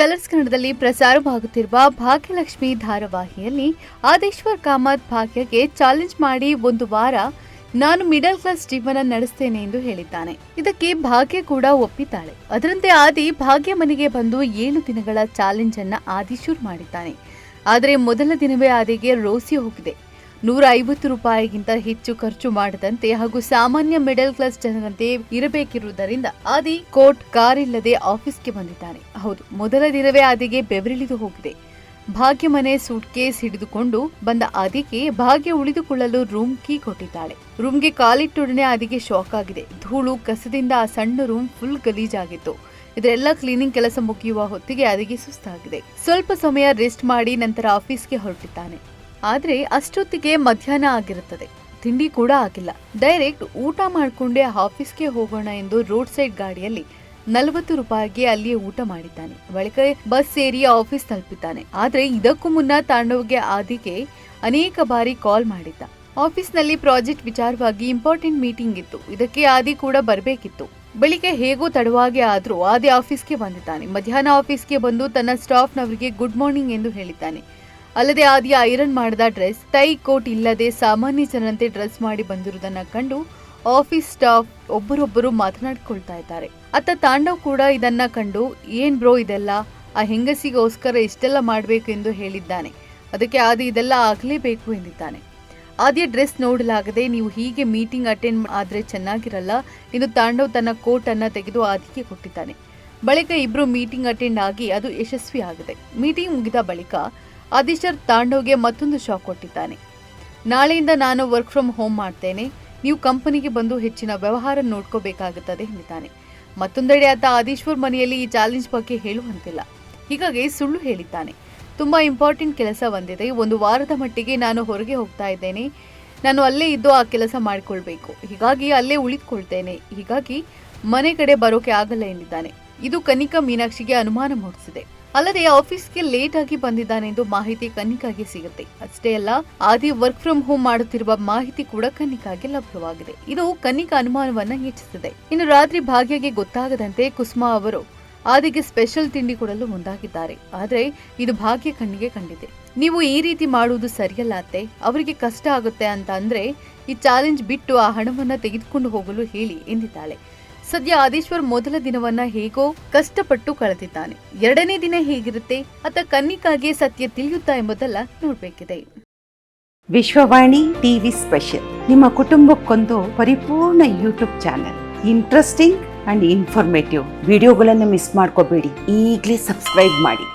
Colours ಕನ್ನಡದಲ್ಲಿ ಪ್ರಸಾರವಾಗುತ್ತಿರುವ ಭಾಗ್ಯಲಕ್ಷ್ಮಿ ಧಾರಾವಾಹಿಯಲ್ಲಿ ಆದೇಶ್ವರ್ ಕಾಮತ್ ಭಾಗ್ಯಗೆ ಚಾಲೆಂಜ್ ಮಾಡಿ ಒಂದು ವಾರ ನಾನು ಮಿಡಲ್ ಕ್ಲಾಸ್ ಜೀವನ ನಡೆಸ್ತೇನೆ ಎಂದು ಹೇಳಿದ್ದಾನೆ. ಇದಕ್ಕೆ ಭಾಗ್ಯ ಕೂಡ ಒಪ್ಪಿದ್ದಾಳೆ. ಅದರಂತೆ ಆದಿ ಭಾಗ್ಯ ಮನೆಗೆ ಬಂದು ಏಳು ದಿನಗಳ ಚಾಲೆಂಜ್ ಅನ್ನ ಆದಿ ಶುರು ಮಾಡಿದ್ದಾನೆ. ಆದರೆ ಮೊದಲ ದಿನವೇ ಆದಿಗೆ ರೋಸಿ ಹೋಗಿದೆ. ನೂರ ಐವತ್ತು ರೂಪಾಯಿಗಿಂತ ಹೆಚ್ಚು ಖರ್ಚು ಮಾಡದಂತೆ ಹಾಗೂ ಸಾಮಾನ್ಯ ಮಿಡಲ್ ಕ್ಲಾಸ್ ಜನರಂತೆ ಇರಬೇಕಿರುವುದರಿಂದ ಆದಿ ಕೋಟ್ ಕಾರ್ ಇಲ್ಲದೆ ಆಫೀಸ್ಗೆ ಬಂದಿದ್ದಾನೆ. ಹೌದು, ಮೊದಲ ದಿನವೇ ಆದಿಗೆ ಬೆವರಿಳಿದು ಹೋಗಿದೆ. ಭಾಗ್ಯ ಮನೆ ಸೂಟ್ ಕೇಸ್ ಹಿಡಿದುಕೊಂಡು ಬಂದ ಆದಿಗೆ ಭಾಗ್ಯ ಉಳಿದುಕೊಳ್ಳಲು ರೂಮ್ ಕೀ ಕೊಟ್ಟಿದ್ದಾಳೆ. ರೂಮ್ಗೆ ಕಾಲಿಟ್ಟೊಡನೆ ಆದಿಗೆ ಶಾಕ್ ಆಗಿದೆ. ಧೂಳು, ಕಸದಿಂದ ಆ ಸಣ್ಣ ರೂಮ್ ಫುಲ್ ಗಲೀಜಾಗಿತ್ತು. ಇದರೆಲ್ಲ ಕ್ಲೀನಿಂಗ್ ಕೆಲಸ ಮುಗಿಯುವ ಹೊತ್ತಿಗೆ ಆದಿಗೆ ಸುಸ್ತಾಗಿದೆ. ಸ್ವಲ್ಪ ಸಮಯ ರೆಸ್ಟ್ ಮಾಡಿ ನಂತರ ಆಫೀಸ್ಗೆ ಹೊರಟಿದ್ದಾನೆ. ಆದ್ರೆ ಅಷ್ಟೊತ್ತಿಗೆ ಮಧ್ಯಾಹ್ನ ಆಗಿರುತ್ತದೆ. ತಿಂಡಿ ಕೂಡ ಆಗಿಲ್ಲ. ಡೈರೆಕ್ಟ್ ಊಟ ಮಾಡ್ಕೊಂಡೇ ಆಫೀಸ್ಗೆ ಹೋಗೋಣ ಎಂದು ರೋಡ್ ಸೈಡ್ ಗಾಡಿಯಲ್ಲಿ ನಲವತ್ತು ರೂಪಾಯಿಗೆ ಅಲ್ಲಿಯೇ ಊಟ ಮಾಡಿದ್ದಾನೆ. ಬಳಿಕ ಬಸ್ ಸೇರಿ ಆಫೀಸ್ ತಲುಪಿದ್ದಾನೆ. ಆದ್ರೆ ಇದಕ್ಕೂ ಮುನ್ನ ತಾಂಡವ್ಗೆ ಆದಿಗೆ ಅನೇಕ ಬಾರಿ ಕಾಲ್ ಮಾಡಿದ್ದ. ಆಫೀಸ್ನಲ್ಲಿ ಪ್ರಾಜೆಕ್ಟ್ ವಿಚಾರವಾಗಿ ಇಂಪಾರ್ಟೆಂಟ್ ಮೀಟಿಂಗ್ ಇತ್ತು. ಇದಕ್ಕೆ ಆದಿ ಕೂಡ ಬರಬೇಕಿತ್ತು. ಬೆಳಿಗ್ಗೆ ಹೇಗೋ ತಡವಾಗಿ ಆದರೂ ಆದಿ ಆಫೀಸ್ಗೆ ಬಂದಿದ್ದಾನೆ. ಮಧ್ಯಾಹ್ನ ಆಫೀಸ್ಗೆ ಬಂದು ತನ್ನ ಸ್ಟಾಫ್ನವರಿಗೆ ಗುಡ್ ಮಾರ್ನಿಂಗ್ ಎಂದು ಹೇಳಿದ್ದಾನೆ. ಅಲ್ಲದೆ ಆದಿಯ ಐರನ್ ಮಾಡಿದ ಡ್ರೆಸ್ ಟೈ ಕೋಟ್ ಇಲ್ಲದೆ ಸಾಮಾನ್ಯ ಜನರಂತೆ ಡ್ರೆಸ್ ಮಾಡಿ ಬಂದಿರುವುದನ್ನ ಕಂಡು ಆಫೀಸ್ ಸ್ಟಾಫ್ ಒಬ್ಬರೊಬ್ಬರು ಮಾತನಾಡಿಕೊಳ್ತಾ ಇದ್ದಾರೆ. ಅತ್ತ ತಾಂಡವ್ ಕೂಡ ಇದನ್ನ ಕಂಡು, ಏನ್ ಬ್ರೋ ಇದೆಲ್ಲ? ಆ ಹೆಂಗಸಿಗೋಸ್ಕರ ಇಷ್ಟೆಲ್ಲ ಮಾಡಬೇಕು ಎಂದು ಹೇಳಿದ್ದಾನೆ. ಅದಕ್ಕೆ ಆದಿ ಇದೆಲ್ಲ ಆಗಲೇಬೇಕು ಎಂದಿದ್ದಾನೆ. ಆದಿಯ ಡ್ರೆಸ್ ನೋಡಲಾಗದೆ, ನೀವು ಹೀಗೆ ಮೀಟಿಂಗ್ ಅಟೆಂಡ್ ಆದ್ರೆ ಚೆನ್ನಾಗಿರಲ್ಲ. ಎಂದು ತಾಂಡವ್ ತನ್ನ ಕೋಟ್ ಅನ್ನ ತೆಗೆದು ಆದಿಗೆ ಕೊಟ್ಟಿದ್ದಾನೆ. ಬಳಿಕ ಇಬ್ರು ಮೀಟಿಂಗ್ ಅಟೆಂಡ್ ಆಗಿ ಅದು ಯಶಸ್ವಿ ಆಗಿದೆ ಮೀಟಿಂಗ್ ಮುಗಿದ ಬಳಿಕ ಆದಿಶರ್ ತಾಂಡವ್ಗೆ ಮತ್ತೊಂದು ಶಾಕ್ ಕೊಟ್ಟಿದ್ದಾನೆ. ನಾಳೆಯಿಂದ ನಾನು ವರ್ಕ್ ಫ್ರಮ್ ಹೋಮ್ ಮಾಡ್ತೇನೆ. ನೀವು ಕಂಪನಿಗೆ ಬಂದು ಹೆಚ್ಚಿನ ವ್ಯವಹಾರ ನೋಡ್ಕೋಬೇಕಾಗುತ್ತದೆ ಎಂದಿದ್ದಾನೆ. ಮತ್ತೊಂದೆಡೆ ಆತ ಆದೀಶ್ವರ್ ಮನೆಯಲ್ಲಿ ಈ ಚಾಲೆಂಜ್ ಬಗ್ಗೆ ಹೇಳುವಂತಿಲ್ಲ. ಹೀಗಾಗಿ ಸುಳ್ಳು ಹೇಳಿದ್ದಾನೆ. ತುಂಬಾ ಇಂಪಾರ್ಟೆಂಟ್ ಕೆಲಸ ಬಂದಿದೆ. ಒಂದು ವಾರದ ಮಟ್ಟಿಗೆ ನಾನು ಹೊರಗೆ ಹೋಗ್ತಾ ಇದ್ದೇನೆ. ನಾನು ಅಲ್ಲೇ ಇದ್ದು ಆ ಕೆಲಸ ಮಾಡಿಕೊಳ್ಬೇಕು. ಹೀಗಾಗಿ ಅಲ್ಲೇ ಉಳಿದುಕೊಳ್ತೇನೆ. ಹೀಗಾಗಿ ಮನೆ ಕಡೆ ಬರೋಕೆ ಆಗಲ್ಲ ಎಂದಿದ್ದಾನೆ. ಇದು ಕನಿಕಾ ಮೀನಾಕ್ಷಿಗೆ ಅನುಮಾನ ಮೂಡಿಸಿದೆ. ಅಲ್ಲದೆ ಆಫೀಸ್ಗೆ ಲೇಟ್ ಆಗಿ ಬಂದಿದ್ದಾನೆಂದು ಮಾಹಿತಿ ಕನ್ನಿಕಾಗೆ ಸಿಗುತ್ತೆ. ಅಷ್ಟೇ ಅಲ್ಲ, ಆದಿ ವರ್ಕ್ ಫ್ರಮ್ ಹೋಮ್ ಮಾಡುತ್ತಿರುವ ಮಾಹಿತಿ ಕೂಡ ಕನ್ನಿಕಾಗೆ ಲಭ್ಯವಾಗಿದೆ. ಇದು ಕನ್ನಿಕಾ ಅನುಮಾನವನ್ನ ಹೆಚ್ಚಿಸಿದೆ ಇನ್ನು ರಾತ್ರಿ ಭಾಗ್ಯಗೆ ಗೊತ್ತಾಗದಂತೆ ಕುಸುಮಾ ಅವರು ಆದಿಗೆ ಸ್ಪೆಷಲ್ ತಿಂಡಿ ಕೊಡಲು ಮುಂದಾಗಿದ್ದಾರೆ. ಆದ್ರೆ ಇದು ಭಾಗ್ಯ ಕಣ್ಣಿಗೆ ಕಂಡಿದೆ. ನೀವು ಈ ರೀತಿ ಮಾಡುವುದು ಸರಿಯಲ್ಲ ಅತ್ತೆ. ಅವರಿಗೆ ಕಷ್ಟ ಆಗುತ್ತೆ ಅಂತ ಅಂದ್ರೆ ಈ ಚಾಲೆಂಜ್ ಬಿಟ್ಟು ಆ ಹಣವನ್ನ ತೆಗೆದುಕೊಂಡು ಹೋಗಲು ಹೇಳಿ ಎಂದಿದ್ದಾಳೆ. ಸದ್ಯ ಆದೇಶ್ವರ್ ಮೊದಲ ದಿನವನ್ನ ಹೇಗೋ ಕಷ್ಟಪಟ್ಟು ಕಳೆದಿದ್ದಾನೆ. ಎರಡನೇ ದಿನ ಹೇಗಿರುತ್ತೆ ಅತ್ತ ಕನ್ನಿಕಾಗೆ ಸತ್ಯ ತಿಳಿಯುತ್ತಾ ಎಂಬುದಲ್ಲ ನೋಡ್ಬೇಕಿದೆ. Vishwavani TV special. ನಿಮ್ಮ ಕುಟುಂಬಕ್ಕೊಂದು ಪರಿಪೂರ್ಣ YouTube channel. Interesting and informative. ವಿಡಿಯೋಗಳನ್ನು ಮಿಸ್ ಮಾಡ್ಕೋಬೇಡಿ. ಈಗಲೇ ಸಬ್ಸ್ಕ್ರೈಬ್ ಮಾಡಿ.